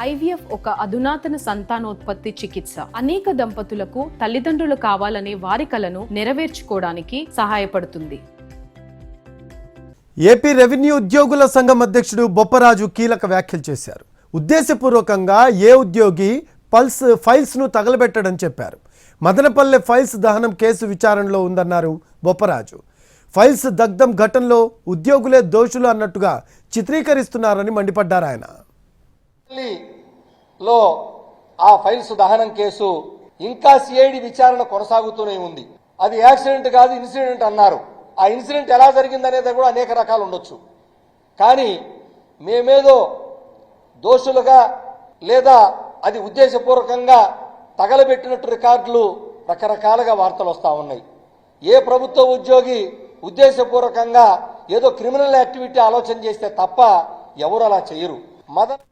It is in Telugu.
ఐవీఎఫ్ ఒక అధునాతన సంతానోత్పత్తి చికిత్స. అనేక దంపతులకు తల్లిదండ్రులు కావాలనే వారి కలను నెరవేర్చుకోవడానికి సహాయపడుతుంది. ఏపీ రెవెన్యూ ఉద్యోగుల సంఘం అధ్యక్షుడు బొప్పరాజు కీలక వ్యాఖ్యలు చేశారు. ఉద్దేశపూర్వకంగా ఏ ఉద్యోగి పల్స్ ఫైల్స్ను తగలబెట్టడం చెప్పారు. మదనపల్లె ఫైల్స్ దహనం కేసు విచారణలో ఉందన్నారు బొప్పరాజు. ఫైల్స్ దగ్ధం ఘటనలో ఉద్యోగులే దోషులు అన్నట్టుగా చిత్రీకరిస్తున్నారని మండిపడ్డారు ఆయన. లో ఆ ఫైల్స్ దహనం కేసు ఇంకా సిఐడి విచారణ కొనసాగుతూనే ఉంది. అది యాక్సిడెంట్ కాదు ఇన్సిడెంట్ అన్నారు. ఆ ఇన్సిడెంట్ ఎలా జరిగిందనేది కూడా అనేక రకాలు ఉండొచ్చు. కానీ మేమేదో దోషులుగా లేదా అది ఉద్దేశపూర్వకంగా తగలబెట్టినట్టు రికార్డులు రకరకాలుగా వార్తలు వస్తూ ఉన్నాయి. ఏ ప్రభుత్వ ఉద్యోగి ఉద్దేశపూర్వకంగా ఏదో క్రిమినల్ యాక్టివిటీ ఆలోచన చేస్తే తప్ప ఎవరు అలా చేయరు. మదర్